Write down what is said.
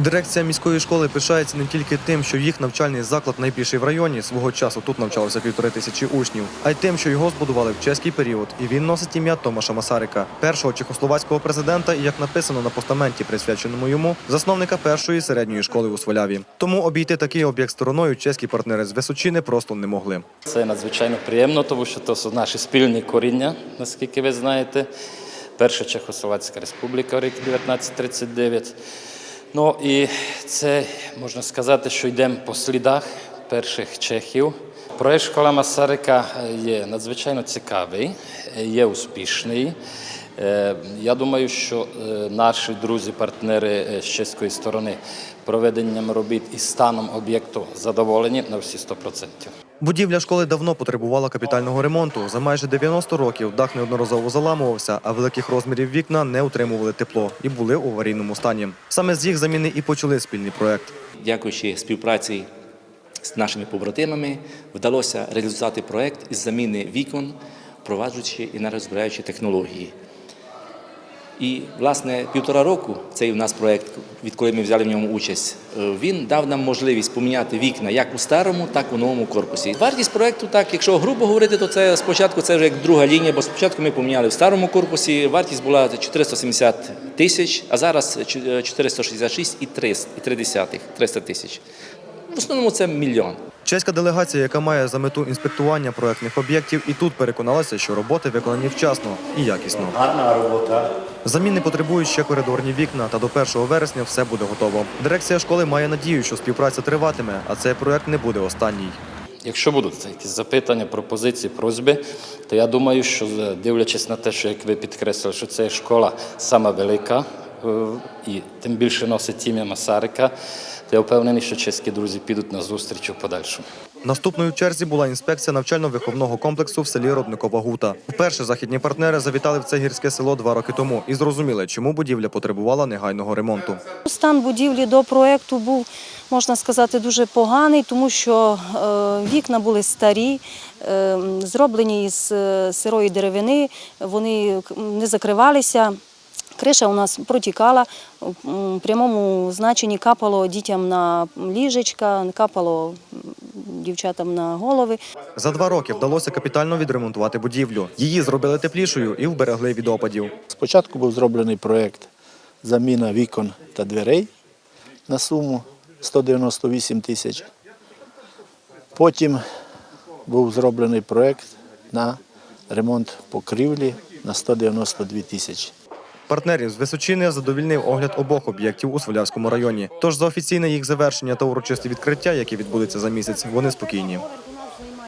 Дирекція міської школи пишається не тільки тим, що їх навчальний заклад найбільший в районі свого часу тут навчалося півтори тисячі учнів, а й тим, що його збудували в чеський період, і він носить ім'я Томаша Масарика, першого чехословацького президента, і як написано на постаменті, присвяченому йому, засновника першої середньої школи у Сваляві. Тому обійти такий об'єкт стороною чеські партнери з Височини просто не могли. Це надзвичайно приємно, тому що са наші спільні коріння, наскільки ви знаєте. Перша Чехословацька республіка рік 1939. Ну і це можна сказати, що йдемо по слідах перших чехів. Проект школа Масарика є надзвичайно цікавий, є успішний. Е, Я думаю, що е, наші друзі, партнери е, з чеської сторони проведенням робіт і станом об'єкту задоволені на всі 100%. Будівля школи давно потребувала капітального ремонту. За майже 90 років дах неодноразово заламувався, а великих розмірів вікна не утримували тепло і були у аварійному стані. Саме з їх заміни і почали спільний проект. Дякуючи співпраці з нашими побратимами, вдалося реалізувати проект із заміни вікон, впроваджуючи енергозберігаючі технології. І, власне, півтора року цей у нас проект, відколи ми взяли в ньому участь, е, він дав нам можливість поміняти вікна як у старому, так і у новому корпусі. Вартість проекту, так, якщо грубо говорити, то це спочатку це вже як друга лінія, бо спочатку ми поміняли в старому корпусі. Вартість була 470 тисяч, а зараз е, 466 і 300, і 3 300 тисяч. В основному це мільйон. Чеська делегація, яка має за мету інспектування проектних об'єктів, і тут переконалася, що роботи виконані вчасно і якісно. Гарна робота. Заміни потребують ще коридорні вікна, та до 1 вересня все буде готово. Дирекція школи має надію, що співпраця триватиме, а цей проект не буде останній. Якщо будуть якісь запитання, пропозиції, просьби, то я думаю, що е, дивлячись на те, що як ви підкреслили, що це школа сама велика е, і тим більше носить ім'я Масарика, то я впевнений, що чеські друзі підуть на зустріч у подальшому. Наступною в черзі була інспекція навчально-виховного комплексу в селі Родникова Гута. Вперше західні партнери завітали в це гірське село два роки тому і зрозуміли, чому будівля потребувала негайного ремонту. Стан будівлі до проєкту був, можна сказати, дуже поганий, тому що е, вікна були старі, е, зроблені із е, сирої деревини, вони не закривалися. Криша у нас протікала, в прямому значенні капало дітям на ліжечка, капало дівчатам на голови. За два роки вдалося капітально відремонтувати будівлю. Її зробили теплішою і вберегли від опадів. Спочатку був зроблений проєкт заміна вікон та дверей на суму 198 тисяч. Потім був зроблений проєкт на ремонт покрівлі на 192 тисячі. Партнерів з Височини задовільнив огляд обох об'єктів у Свалявському районі. Тож за офіційне їх завершення та урочисте відкриття, яке відбудеться за місяць, вони спокійні.